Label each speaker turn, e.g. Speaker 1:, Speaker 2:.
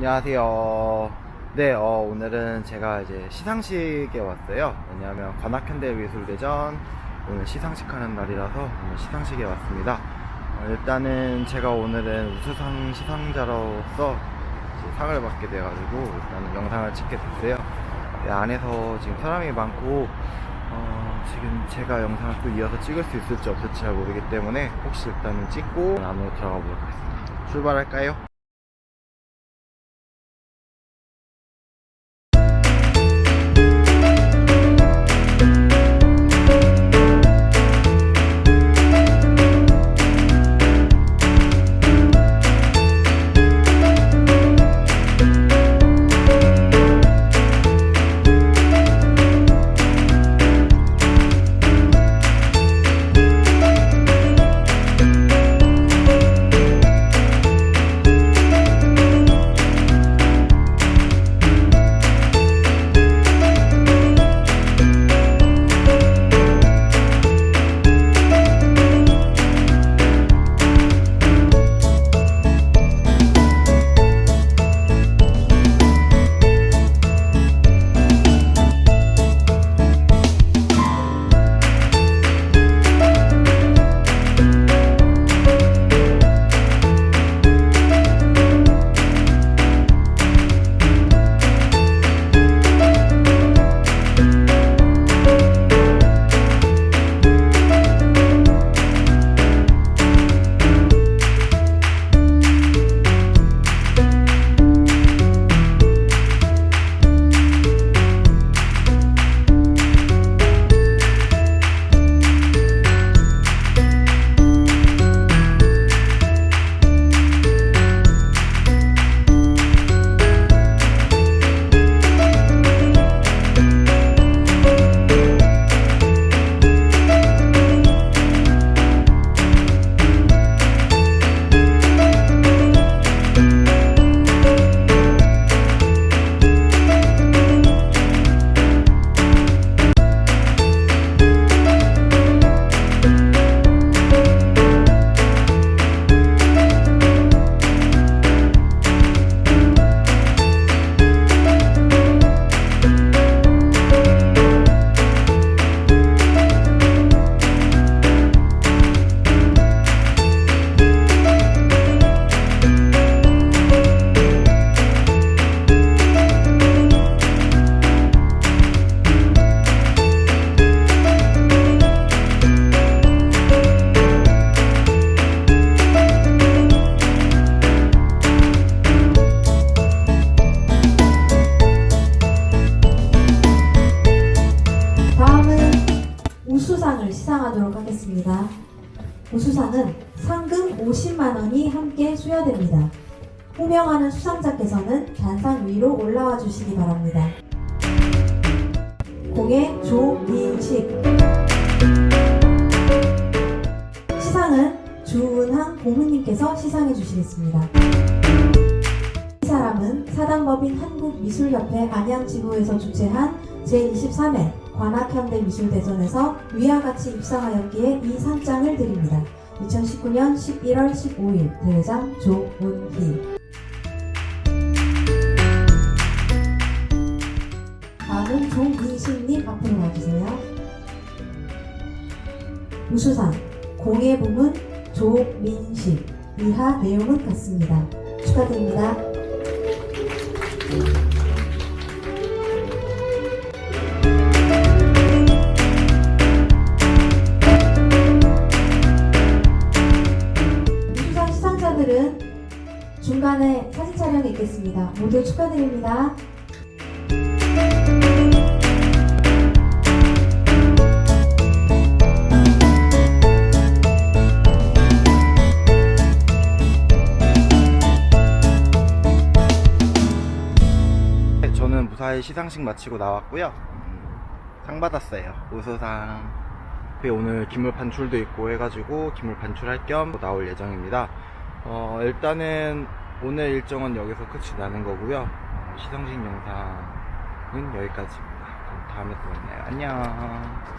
Speaker 1: 안녕하세요. 네, 어, 오늘은 제가 이제 시상식에 왔어요. 왜냐하면 관악현대미술대전 오늘 시상식 하는 날이라서 오늘 시상식에 왔습니다. 어, 일단은 제가 오늘은 우수상 시상자로서 상을 받게 돼가지고 일단은 영상을 찍게 됐어요. 네, 안에서 지금 사람이 많고 어, 지금 제가 영상을 또 이어서 찍을 수 있을지 없을지 잘 모르기 때문에 혹시 일단은 찍고 안으로 들어가 보도록 하겠습니다. 출발할까요?
Speaker 2: 수상을 시상하도록 하겠습니다. 우수상은 상금 50만 원이 함께 수여됩니다. 호명하는 수상자께서는 단상 위로 올라와 주시기 바랍니다. 공예 조민식 시상은 주은항 고문님께서 시상해 주시겠습니다. 이 사람은 사단법인 한국미술협회 안양지부에서 주최한 제23회 관악현대미술대전에서 위와 같이 입상하였기에 이 상장을 드립니다. 2019년 11월 15일 대회장 조은희 다음은 조민식님 앞으로 와주세요. 우수상 공예 부문 조민식 이하 내용은 같습니다. 축하드립니다. 모두 축하드립니다.
Speaker 1: 네, 저는 무사히 시상식 마치고 나왔고요. 음, 상 받았어요. 우수상. 그 오늘 기물 반출도 있고 해가지고 기물 반출할 겸 나올 예정입니다. 어, 일단은 오늘 일정은 여기서 끝이 나는 거고요. 어, 시상식 영상은 여기까지입니다. 다음에 또 만나요. 안녕.